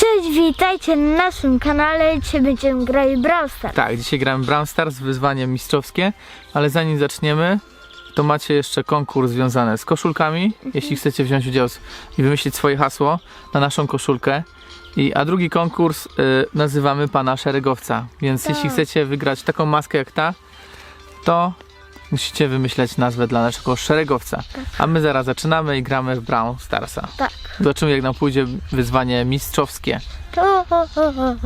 Cześć, witajcie na naszym kanale. Dzisiaj będziemy grali Brawl Stars. Tak, dzisiaj gramy Brown Stars, wyzwanie mistrzowskie, ale zanim zaczniemy, to macie jeszcze konkurs związany z koszulkami, jeśli chcecie wziąć udział i wymyślić swoje hasło na naszą koszulkę. I, a drugi konkurs y, nazywamy pana szeregowca, więc Tak. jeśli chcecie wygrać taką maskę jak ta, to musicie wymyśleć nazwę dla naszego szeregowca. A my zaraz zaczynamy i gramy w Brown Starsa. Tak. Zobaczymy jak nam pójdzie wyzwanie mistrzowskie. To, o, o, o.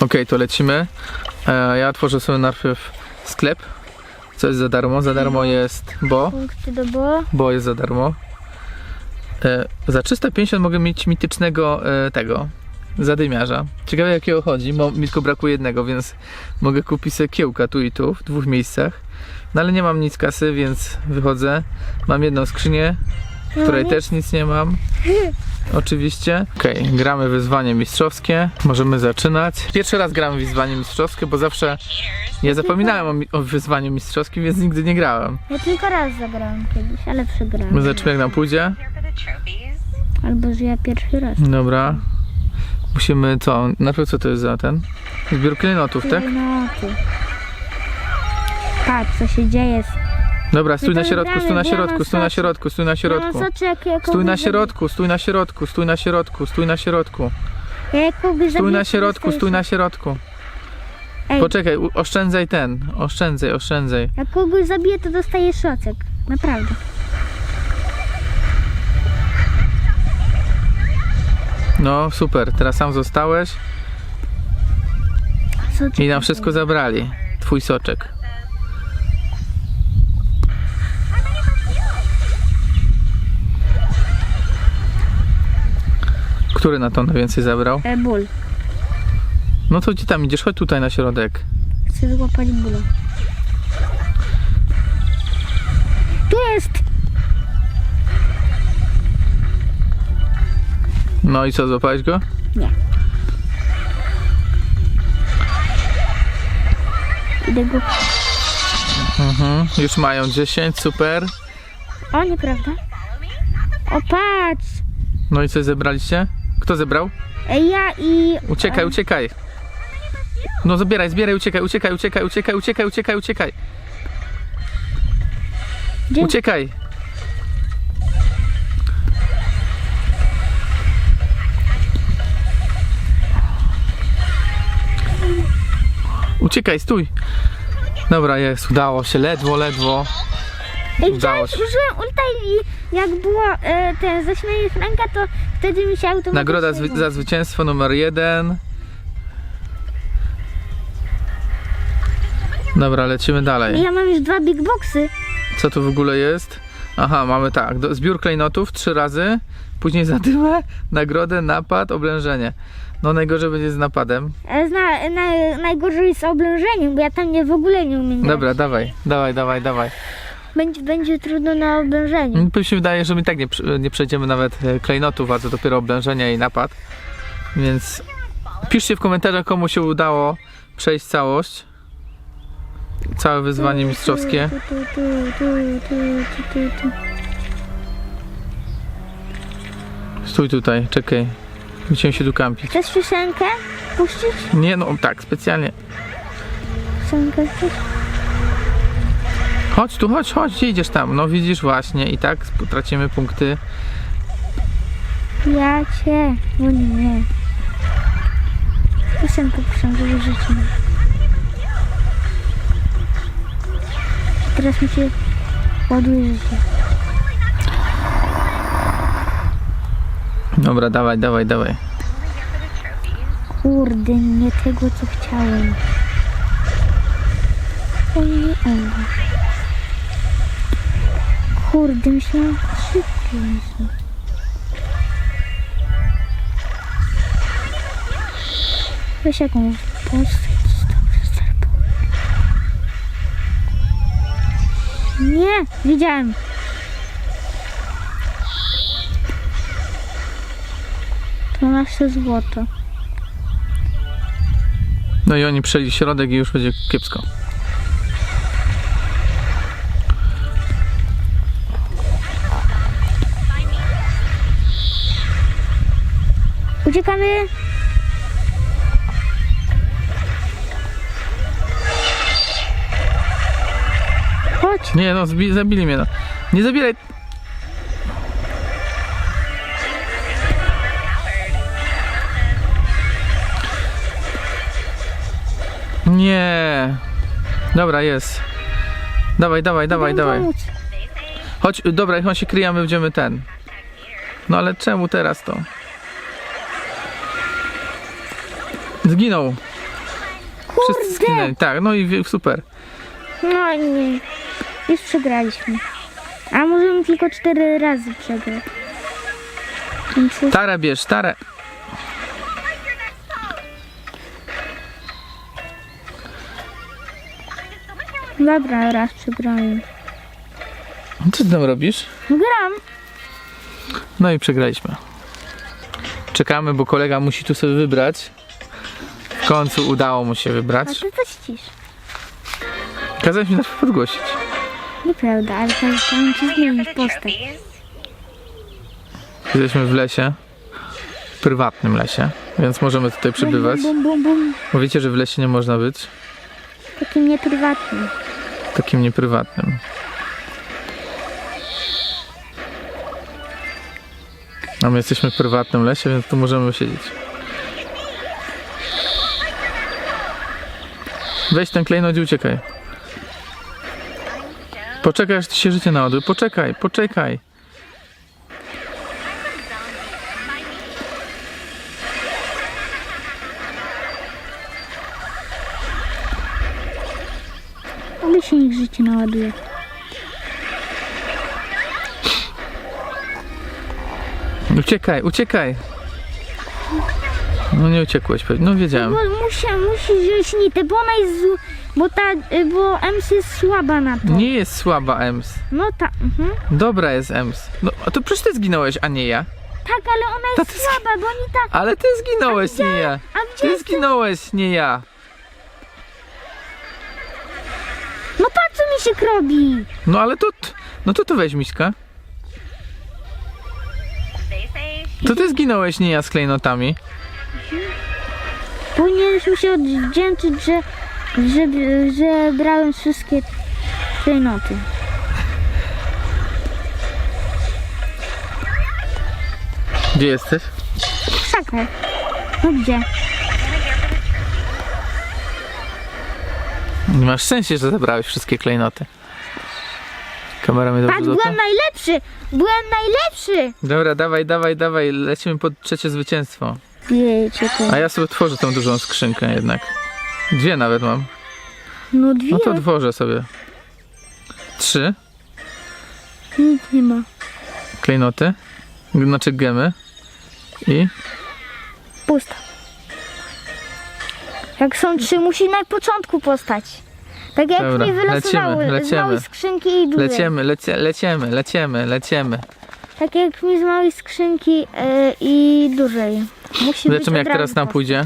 Okej, to lecimy. E, ja otworzę sobie najpierw sklep. Co jest za darmo? Za darmo jest bo. Punkty do bo. Bo jest za darmo. E, za 350 mogę mieć mitycznego e, tego zadymiarza. Ciekawe jakiego chodzi, bo mi tylko brakuje jednego, więc mogę kupić sobie kiełka tu i tu, w dwóch miejscach. No ale nie mam nic kasy, więc wychodzę. Mam jedną skrzynię, w której No, też nic nie mam. Oczywiście. Okej, gramy wyzwanie mistrzowskie. Możemy zaczynać. Pierwszy raz gramy wyzwanie mistrzowskie, bo zawsze ja zapominałem o, o wyzwaniu mistrzowskim, więc nigdy nie grałem. Ja tylko raz zagrałem kiedyś, ale My przegrałem. zobaczymy jak nam pójdzie. Albo że ja pierwszy raz. Dobra. Musimy co? Najpierw co to jest za ten? Zbiór klejnotów, tak? No ty. Patrz, co się dzieje. Dobra, stój na środku, stój na środku, stój na środku, stój na środku. Soczek, Stój na środku, stój na środku, stój na środku, stój na środku. Stój na środku, stój na środku. Ej. Poczekaj, u- oszczędzaj ten, oszczędzaj, oszczędzaj. Jak kogoś zabiję, to dostaję szocek. Naprawdę. No super, teraz sam zostałeś Soczek i nam wszystko zabrali. Twój soczek. Który na to najwięcej zabrał? E, ból. No to gdzie tam idziesz? Chodź tutaj na środek. Chcę złapać bólu. No i co, złapałeś go? Nie. Idę go... Mhm. Już mają 10, super. O, nieprawda? O, patrz! No i co zebraliście? Kto zebrał? E, ja i... Uciekaj, uciekaj. No zabieraj, zbieraj, uciekaj, uciekaj, uciekaj, uciekaj, uciekaj, uciekaj, uciekaj. Gdzie? Uciekaj. Uciekaj, stój. Dobra, jest, udało się, ledwo, ledwo. Udało się. użyłem ulta i jak było e, ten zaśmienie Franka, to wtedy mi się automatycznie... Nagroda zwy- za zwycięstwo numer jeden. Dobra, lecimy dalej. Ja mam już dwa big boxy. Co tu w ogóle jest? Aha, mamy tak, do, zbiór klejnotów trzy razy, później zadymę, nagrodę, napad, oblężenie. No najgorzej będzie z napadem. Zna, na, najgorzej jest oblężeniem, bo ja tam nie w ogóle nie umiem grać. Dobra, dawaj, dawaj, dawaj, dawaj. Będzie, będzie trudno na oblężeniu. Mi się wydaje, że my tak nie, przy- nie przejdziemy nawet e, klejnotów, a to dopiero oblężenie i napad. Więc piszcie w komentarzach, komu się udało przejść całość. Całe wyzwanie mistrzowskie. Tu, tu, tu, tu, tu, tu, tu, tu. Stój tutaj, czekaj. Będziemy się tu kampić. Chcesz piosenkę puścić? Nie, no tak, specjalnie. Piosenkę chcesz? Chodź tu, chodź, chodź, gdzie idziesz tam? No widzisz właśnie i tak tracimy punkty. Ja cię, no nie. Piosenkę puszczam, żeby mieć. Teraz mi się ładuje życie. Dobra, dawaj, dawaj, dawaj. Kurde, nie tego co chciałem. O nie, o. Kurde, myślałam, szybciej. Weź jaką postać dobrze. Nie, widziałem. To nasze złoto. No i oni przejdzie środek i już będzie kiepsko. Uciekamy. Chodź. Nie no, zabili mnie no. Nie zabieraj. Dobra, jest. Dawaj, dawaj, dawaj, dawaj. pomóc. Chodź, dobra, jak on się kryje, a my będziemy ten. No ale czemu teraz to? Zginął. Wszyscy Kurde. zginęli. Tak, no i super. No nie. Już przegraliśmy. A możemy tylko cztery razy przegrać. Więc Tarę bierz, tarę. Dobra, raz przegrałem. Co ty tam robisz? Gram. No i przegraliśmy. Czekamy, bo kolega musi tu sobie wybrać. W końcu udało mu się A wybrać. ty coś cisz. Kazałeś mi najpierw podgłosić. Nieprawda, ale teraz chciałem ci zmienić postać. Jesteśmy w lesie. W prywatnym lesie, więc możemy tutaj przebywać. Bum, bum, bum, bum. Bo wiecie, że w lesie nie można być Takim nieprywatnym. Takim nieprywatnym. A my jesteśmy w prywatnym lesie, więc tu możemy siedzieć. Weź ten klejnot i uciekaj. Poczekaj, aż ci się życie naładuje. Poczekaj, poczekaj. Ale się niech życie naładuje. Uciekaj, uciekaj. No nie uciekłeś. No wiedziałem. Bo musi, musi wziąć nitę, bo ona jest zł... Bo ta, y, bo Ems jest słaba na to. Nie jest słaba Ems. No ta, mhm. Dobra jest Ems. No, a to przecież ty zginąłeś, a nie ja. Tak, ale ona jest ty słaba, bo Nita... Ale ty zginąłeś, nie ja. A gdzie Ty jest... zginąłeś, nie ja. No patrz co mi się robi. No ale to, no to to weź miśka. To ty zginąłeś, nie ja z klejnotami. Powinieneś mu się odwdzięczyć, że, że, że brałem wszystkie klejnoty. Gdzie jesteś? W krzakach. No gdzie? Masz szczęście, że zabrałeś wszystkie klejnoty. Kamera mnie Patrz, dobrze złapie? byłem najlepszy! Byłem najlepszy! Dobra, dawaj, dawaj, dawaj. Lecimy po trzecie zwycięstwo. Wiecie to. A ja sobie tworzę tą dużą skrzynkę jednak. Dwie nawet mam. No dwie. No to tworzę sobie. Trzy Nic nie ma. klejnoty. Znaczy gemy. I Pusta. Jak są trzy, musi na początku postać. Tak jak Dobra, mi wylosowały lecimy, z małej skrzynki i dużej. lecimy, lecie, lecimy, lecimy, lecimy. Tak jak mi z małej skrzynki e, i dużej. Musi być Zobaczymy jak od razu teraz nam pójdzie.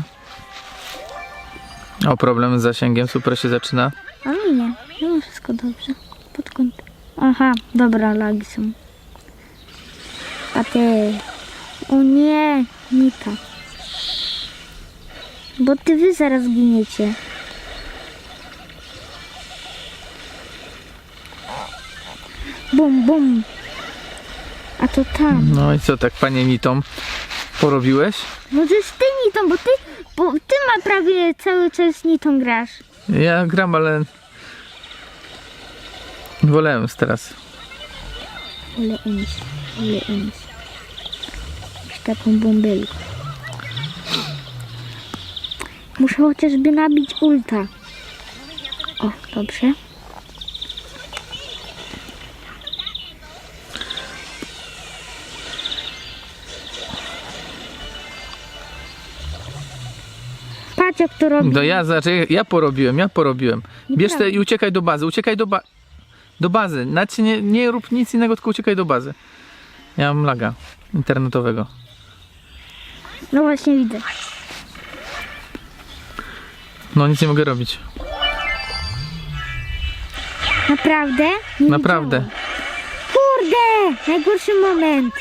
O, problem z zasięgiem, super się zaczyna. A mi nie. No wszystko dobrze. Pod kątem. Aha, dobra, lagi są. A ty. O nie, Nita. Bo ty wy zaraz giniecie. Bum, bum. A to tam. No i co tak, panie Nitą, porobiłeś? No to jest ty Nitą, bo ty, bo ty ma prawie cały czas Nitą grasz. Ja gram, ale... Wolałem teraz. Ems, ale ems. Z taką bąbelką. Muszę chociażby nabić ulta. O, dobrze. Patrz jak to robi. No ja, znaczy, ja porobiłem, ja porobiłem. Bierz te i uciekaj do bazy, uciekaj do, ba do bazy. Znaczy nie, nie rób nic innego, tylko uciekaj do bazy. Ja mam laga internetowego. No właśnie widzę. No nic nie mogę robić. Naprawdę? Nie Naprawdę. Kurde! Najgorszy moment.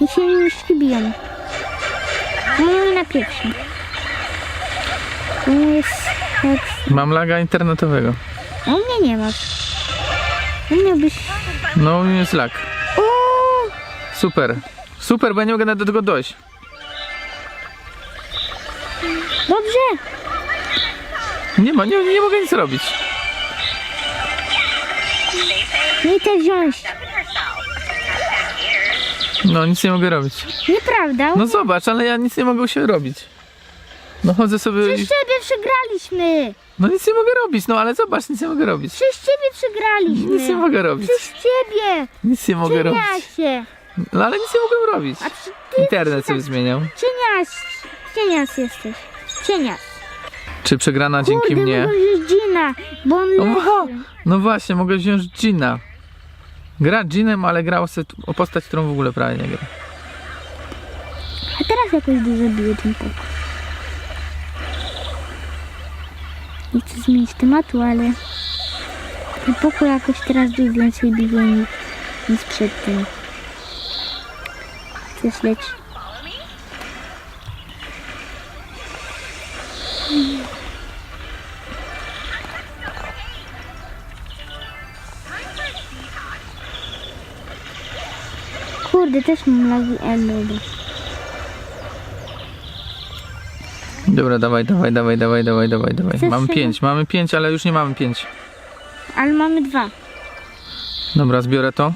Niech się nie biją. No i na pierwszy. To jest jak... Mam laga internetowego. A u mnie nie masz. U mnie byś... No, jest lag. Super. Super, bo ja nie mogę nawet do tego dojść. Dobrze! Nie ma, nie, nie mogę nic robić. Nie te wziąć. No, nic nie mogę robić. Nieprawda. No zobacz, ale ja nic nie mogę siebie robić. No chodzę sobie Przez i... ciebie przegraliśmy! No nic nie mogę robić, no ale zobacz, nic nie mogę robić. Przez ciebie przegraliśmy! Nic nie mogę robić. Przez ciebie! Nic nie mogę robić. Cieniasie! No ale nic nie mogę robić. A ty Internet sobie zmieniał. cienias? Cienias jesteś. Cienias. Czy przegrana dzięki Kurde, mnie? mogę wziąć Gina, bo on No, wa- no właśnie, mogę wziąć Gina. Gra Ginem, ale grał sobie t- o postać, którą w ogóle prawie nie gra. A teraz jakoś dużo bije ten pokój. Nie chcę zmienić tematu, ale ten pokój jakoś teraz dużo więcej bije niż, niż przed tym. Chcesz leć? Też mam lagi, e, dobra. Dobra, dawaj, dawaj, dawaj, dawaj, dawaj, dawaj, dawaj. Chcesz Mamy się- pięć, mamy pięć, ale już nie mamy pięć. Ale mamy dwa. Dobra, zbiorę to.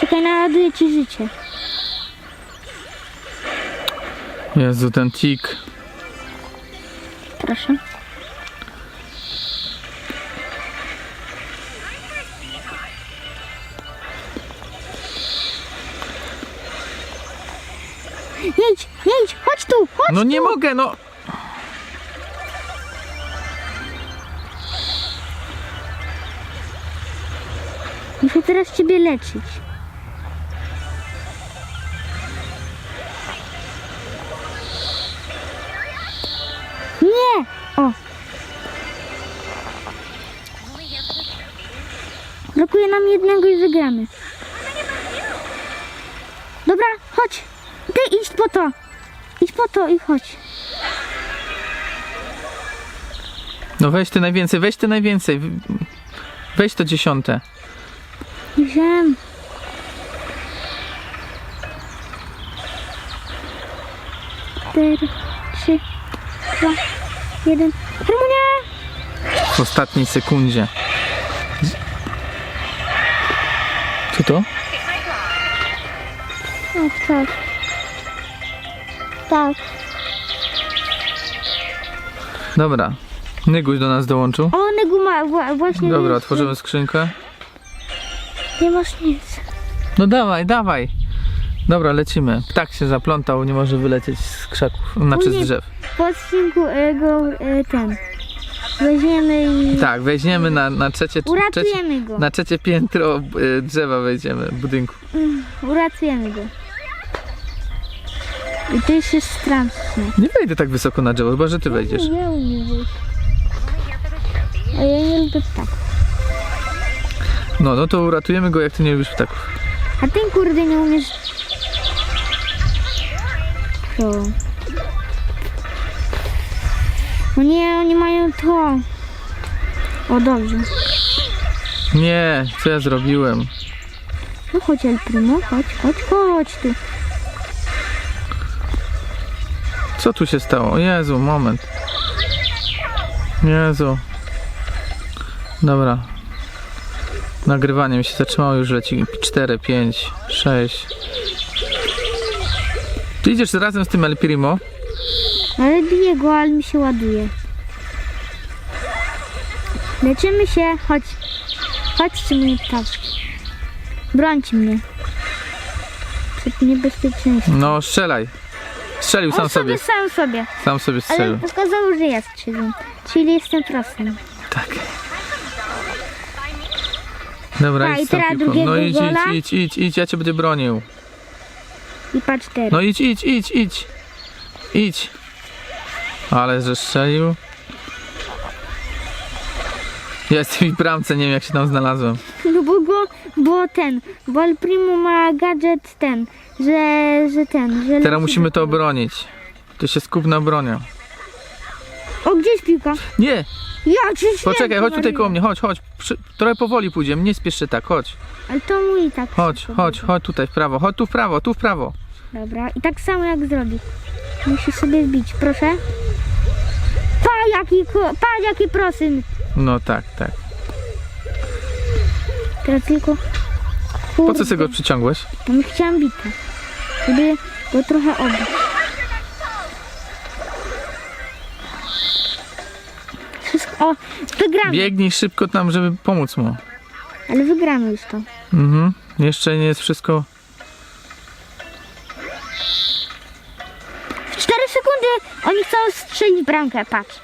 Czekaj, naładuję ci życie. Jezu, ten tik. Proszę. Jedź, jedź, chodź tu, chodź No tu. nie mogę, no. Muszę teraz ciebie leczyć. Nie! O! Brakuje nam jednego i wygramy. Dobra, chodź. Ty idź po to. Idź po to i chodź. No weź ty najwięcej, weź ty najwięcej. Weź to dziesiąte. Wziąłem. Cztery, trzy, dwa, jeden. Harmonia! W ostatniej sekundzie. Co to? Tak, tak. Tak. Dobra. Nyguś do nas dołączył. O, Negu ma wła- właśnie... Dobra, jest- otworzymy skrzynkę. Nie masz nic. No dawaj, dawaj. Dobra, lecimy. Ptak się zaplątał, nie może wylecieć z krzaków, znaczy z drzew. Po odcinku e, go e, ten... Weźmiemy i... Tak, weźmiemy na, na, trzecie, trzecie, Uratujemy go. na trzecie piętro y, drzewa wejdziemy, budynku. Mm, Uratujemy go. I to jest straszne. Nie wejdę tak wysoko na drzewo, chyba że ty wejdziesz. Nie umiem wejść. A ja nie lubię ptaków. No, no to uratujemy go, jak ty nie lubisz ptaków. A ty kurde nie umiesz... Co? No nie, oni mają to. O, dobrze. Nie, co ja zrobiłem? No chodź El Primo, chodź, chodź, chodź tu. Co tu się stało? Jezu, moment. Jezu. Dobra. Nagrywanie mi się zatrzymało, już leci 4, 5, 6. Ty idziesz razem z tym El Primo? Ale bije go, ale mi się ładuje. Leczymy się, chodź. Chodźcie moje ptaszki. Brońcie mnie. Przed niebezpieczeństwem. No, strzelaj. Strzelił sam On sobie. sobie, sam sobie. Sam sobie Ale strzelił. pokazało, że ja strzeliłem. Czyli jestem prostym. Tak. Dobra, Tak, i idź z tą teraz piłką. drugiego No idź, idź, gola. idź, idź, idź, ja cię będę bronił. I patrz teraz. No idź, idź, idź, idź. Idź. Ale że strzelił. Ja jestem w bramce, nie wiem jak się tam znalazłem. No bo go, bo ten, bo El Primo ma gadżet ten, że, że ten, że... Teraz leci musimy to obronić. To się skup na obronie. O, gdzie jest piłka? Nie, Ja cię poczekaj, chodź tutaj koło mnie, chodź, chodź. Przy, trochę powoli pójdziemy, nie spiesz się tak, chodź. Ale to mój i tak. Chodź, szybko chodź, chodź tutaj w prawo, chodź tu w prawo, tu w prawo. Dobra, i tak samo jak zrobi. Musi sobie wbić, proszę. Pa, jaki, ko- pa, jaki prosyn. No tak, tak. Teraz tylko... Po co sobie go przyciągłeś? Bo my chciałam bitę. Żeby go trochę obić. Wszystko... O, wygramy. Biegnij szybko tam, żeby pomóc mu. Ale wygramy już to. Mhm. Jeszcze nie jest wszystko. W 4 sekundy oni chcą strzelić bramkę, patrz.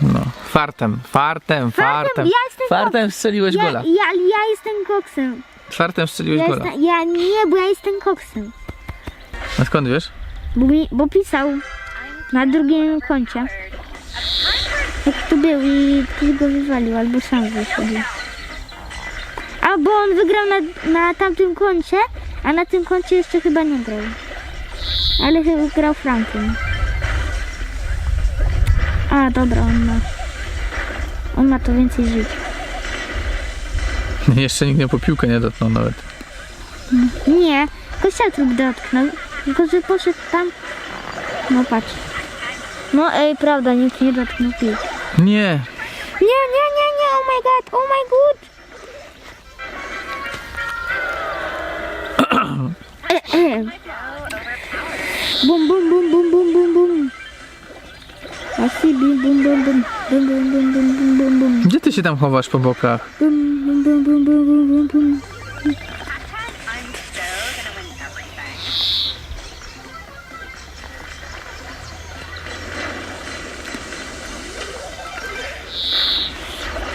No. Fartem, fartem, fartem. ja jestem Fartem strzeliłeś Ja, gola. ja, ja jestem koksem. Fartem strzeliłeś Ja, gola. jestem, ja nie, bo ja jestem koksem. A skąd wiesz? Bo, mi, bo pisał na drugim koncie. Jak tu był i ktoś go wywalił, albo sam wyszedł. Albo on wygrał na, na tamtym koncie, a na tym koncie jeszcze chyba nie grał. Ale chyba grał Franklin. A, dobra, on ma. On ma to więcej żyć. Jeszcze nikt nie po piłkę nie dotknął nawet. Nie, kościotrup dotknął. Tylko, że poszedł tam. No patrz. No ej, prawda, nikt nie dotknął piłki. Nie. Nie, nie, nie, nie, oh my god, oh my god. bum, bum, bum, bum, bum, bum, bum. I see bim, bum, bum, bum, bum, bum, bum, bum, bum, bum, bum, Gdzie ty się tam chowasz po bokach? bum, bum, bum, bum, bum, bum, bum, bum.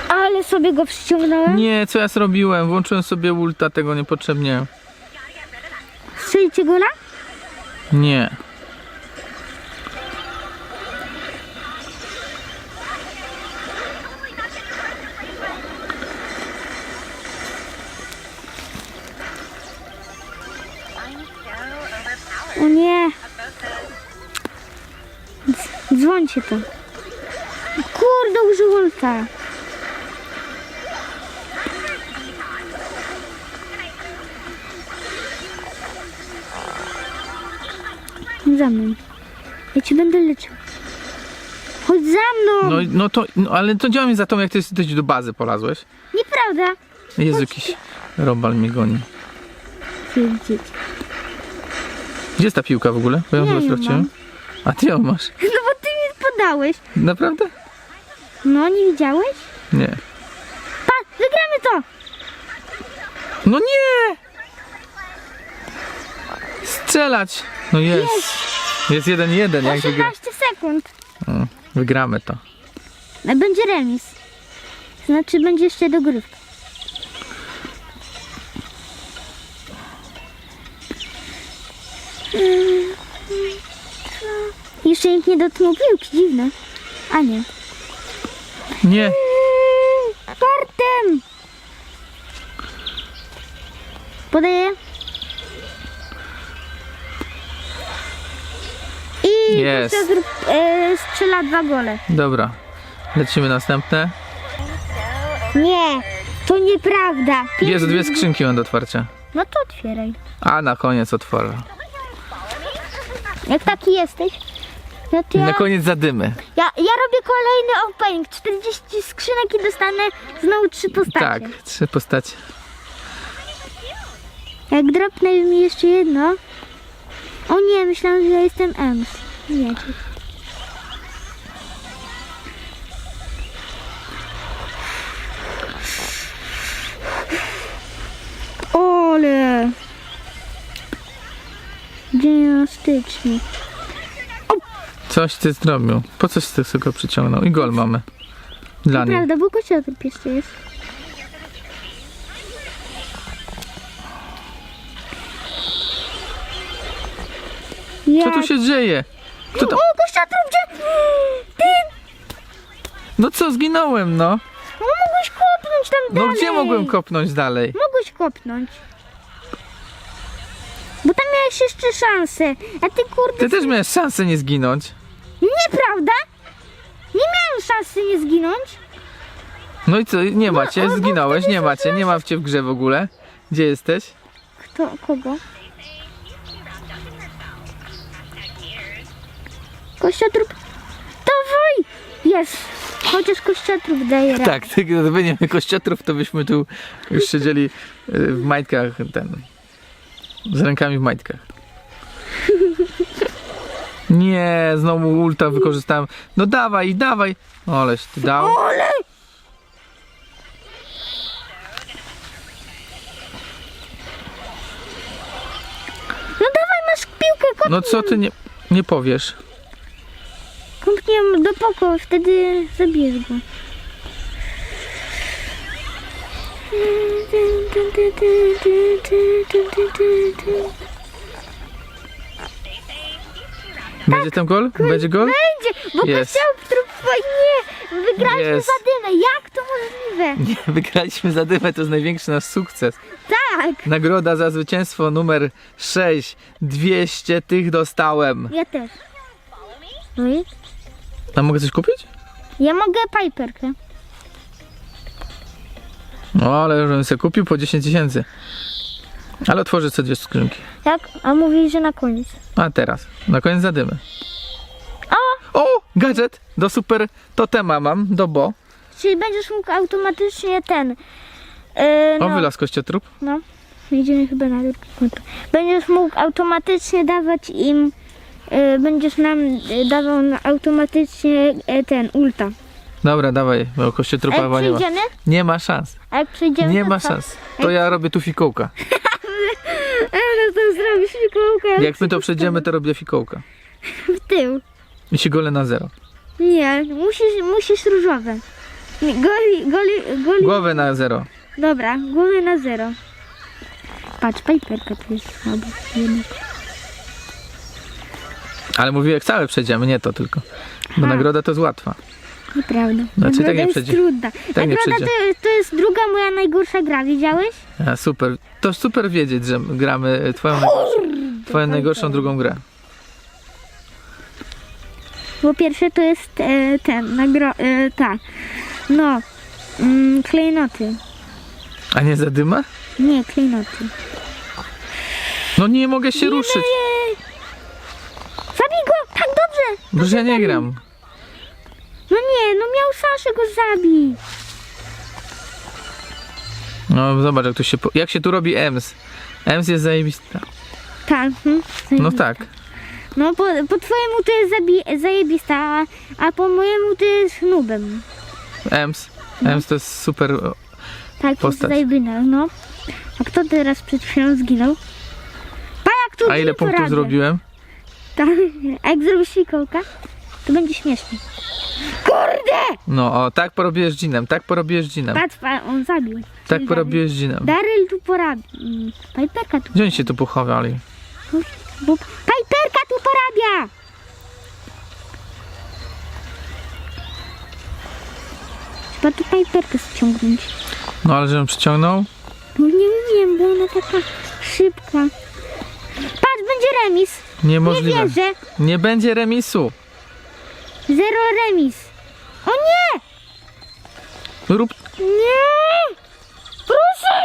Ale sobie go przyciągnąłem. Nie, co ja zrobiłem? Włączyłem sobie ulta tego niepotrzebnie. Strzelicie gola? Nie. O nie. Dz- Dzwońcie to. Kurde, użył ulta. Za mną. Ja ci będę leczył. Chodź za mną. No, no to, no, ale to działa mi za to, jak ty jesteś do bazy polazłeś. Nieprawda. Jezu, jakiś robal mnie goni. Gdzie jest ta piłka w ogóle? Bo ja ją ją straciłem. A ty ją masz. No bo ty mi podałeś. Naprawdę? No, nie widziałeś? Nie. Pa, wygramy to. No nie! Strzelać! No jest. Jest jeden jeden, jak wygra... 18 sekund. O, wygramy to. No, Będzie remis. Znaczy będzie jeszcze dogrywka. Jeszcze nikt nie dotknął piłki, dziwne. A nie. Nie. Fartem! Podaję. I Jest. Zrób- e, strzela dwa gole. Dobra. Lecimy następne. Nie, to nieprawda. Jezu, dwie skrzynki mam do otwarcia. No to otwieraj. A na koniec otworzę. Jak taki jesteś, no to ja, Na koniec zadymy. ja, ja robię kolejny opening. 40 skrzynek i dostanę znowu trzy postacie. Tak, trzy postacie. Jak dropnę mi jeszcze jedno. O nie, myślałam, że ja jestem Ems. Nie. Ole. Gimnastycznie. Coś ty zrobił. Po coś ty sobie go przyciągnął? I gol mamy. Dla niej. Prawda, bo kociotrop jeszcze jest. Co tu się dzieje? Kto tam? O, kościotrup, gdzie? Ty! No co, zginąłem, no. No mogłeś kopnąć tam No dalej. gdzie mogłem kopnąć dalej? Mogłeś kopnąć. Bo tam miałeś jeszcze szansę. A ty kurde... Ty też miałeś szansę nie zginąć. Nieprawda? Nie miałem szansy nie zginąć. No i co, nie macie, o, bo zginąłeś, nie macie, nie ma cię w grze w ogóle. Gdzie jesteś? Kto, kogo? Kościotrup. Dawaj! Jest! Chociaż kościotrup daje radę. Tak, ty, gdyby nie kościotrów, to byśmy tu już siedzieli y, w majtkach, ten, z rękami w majtkach. Nie, znowu ulta wykorzystałem. No dawaj, dawaj. Oleś ty dał. Ole! No dawaj, masz piłkę, kop... No co ty nie, nie powiesz? Kąpniem do poko, wtedy zabijesz go. Będzie tam gol? Będzie gol? Będzie, bo Jest. kościotrup... Nie! Wygraliśmy Jest. za dymę, jak to możliwe? Nie, wygraliśmy za dymę, to jest największy nasz sukces. Tak! Nagroda za zwycięstwo numer 6. 200 tych dostałem. Ja też. No i? A mogę coś kupić? Ja mogę piperkę. No, ale żebym sobie kupił po 10 tysięcy. Ale otworzę sobie dwie skrzynki. Tak? A mówisz, że na koniec. A teraz, na koniec zadymy. O! O, gadżet do super totema mam, do bo. Czyli będziesz mógł automatycznie ten... Yy, O, no, wylaz kościotrup. no. Idziemy chyba na drugi konto. Będziesz mógł automatycznie dawać im... Yy, będziesz nam yy, dawał na automatycznie yy, ten ulta. Dobra, dawaj, bo A kościotrupa jak chyba nie ma. przejdziemy? Nie ma szans. A jak przejdziemy Nie to ma co? szans. To ja robię tu fikołka. A no to zrobisz fikołkę Jak my to przejdziemy, to robię fikołka. w tył. I się gole na zero. Nie, musisz, musisz różowe. Nie, Goli, goli, goli. Głowę na zero. Dobra, głowy na zero. Patrz, piperka tu jest słaba. jednak. Ale mówię, jak całe przejdziemy, nie to tylko. Bo nagroda to jest łatwa. Nieprawda. Znaczy, tak Nagroda nie jest przejdzie. trudna. Tak nie Nagroda przejdzie. to, to jest druga moja najgorsza gra, widziałeś? A, super. To super wiedzieć, że gramy twoją, najgorszą, twoją najgorszą drugą grę. Bo pierwsze to jest e, ten, nagro, e, ta, no, mm, klejnoty. A nie zadyma? Nie, klejnoty. No nie mogę się ruszyć. Ej! Zabij go! Tak dobrze! Bo ja nie gram. No nie, no miał Saszę go zabić. No zobacz, jak, tu się, po- jak się tu robi EMS. EMS jest zajebista. Tak. hm, No tak. No po, po twojemu to jest zabi- zajebista, a, a po mojemu to jest nubem. EMS. EMS to jest super. Tak, Postać. jest zajebina, no. A kto teraz przed chwilą zginął? Pa, jak tu A ile punktów zrobiłem? Tak, a jak zrobisz fikołka, to będzie śmiesznie. Kurde! No o, tak porobiłeś dzinem, tak porobiłeś dzinem. Patrz, pa, on zabił. Tak Czyli porobiłeś dzinem. Daryl tu porabi. Piperka tu. Gdzie oni się tu pochowali? Bo Piperka tu porabia! Trzeba tu Piperkę ściągnąć. No ale żebym przyciągnął? No nie wiem, bo ona taka szybka. Patrz, będzie remis. Nie Niemożliwe. wierzę. Nie będzie remisu. Zero remis. O nie! Rób. Nie! Proszę!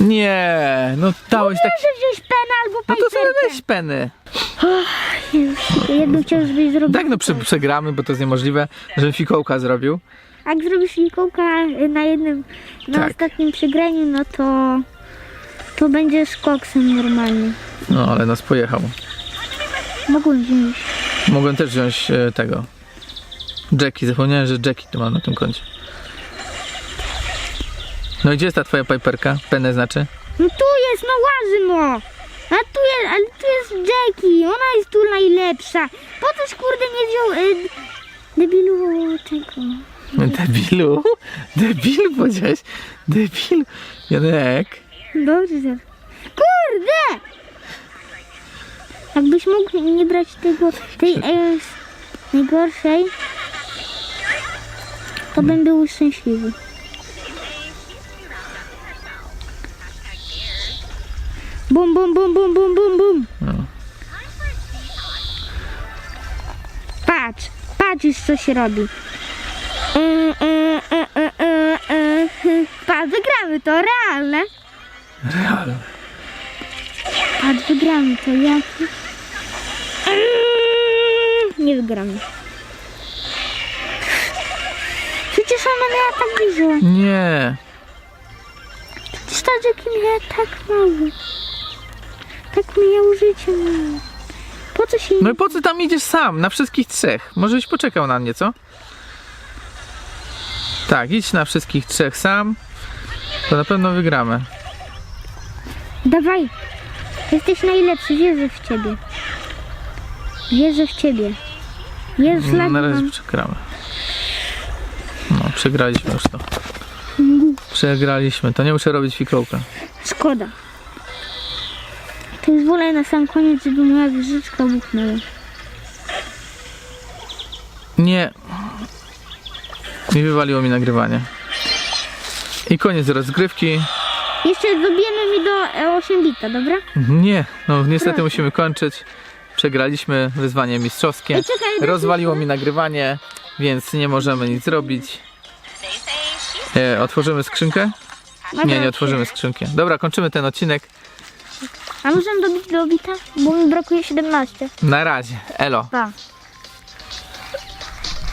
Nie, no dałeś tak. Muszę wziąć penę albo No to sobie weź peny. Już, jedną chciał, żebyś zrobił. Tak, no prze, przegramy, bo to jest niemożliwe, żebym fikołka zrobił. Jak zrobisz fikołka na jednym, na Tak. ostatnim przegraniu, no to to będzie z koksem normalnie. No ale nas pojechał. Mogłem wziąć. Mogłem też wziąć e, tego. Jackie, zapomniałem, że Jackie tu mam na tym koncie. No i gdzie jest ta twoja piperka? Penę znaczy? No tu jest, no łazy no! A tu jest, ale tu jest Jackie, ona jest tu najlepsza. Po coś kurde nie wziął y, debilu tego. Debilu? Debil powiedziałeś? Debil? Janek? Dobrze. Kurde! Jakbyś mógł nie brać tego, tej e, najgorszej. to bym był szczęśliwy. Bum, bum, bum, bum, bum, bum, bum. No. Patrz, patrz już co się robi. E, e, e, e, e, e. Patrz, wygramy to, realne. Real. Patrz, wygramy to, jaki? Nie wygramy. Przecież ona miała tak dużo. Nie. Przecież ta Jackie miała tak mało. Tak miał życie mało. Po co się... No i po co tam idziesz sam? Na wszystkich trzech. Może byś poczekał na mnie, co? Tak, idź na wszystkich trzech sam. To na pewno wygramy. Dawaj. Jesteś najlepszy, wierzę w ciebie. Wierzę w ciebie. Jest No, na razie przegramy. No, przegraliśmy już to. Przegraliśmy. To nie muszę robić fikołka. Szkoda. To już wolę na sam koniec, żeby moja wieżyczka buchnęła. Nie. I wywaliło mi nagrywanie. I koniec rozgrywki. Jeszcze dobijemy mi do e, 8 bita, dobra? Nie, no niestety Proszę. musimy kończyć. Przegraliśmy wyzwanie mistrzowskie. Ej, czekaj, daj Rozwaliło mi nagrywanie, więc nie możemy nic zrobić. E, otworzymy skrzynkę? Nie, nie otworzymy skrzynki. Dobra, kończymy ten odcinek. A możemy dobić do bita? Bo mi brakuje 17. Na razie. Elo. Pa.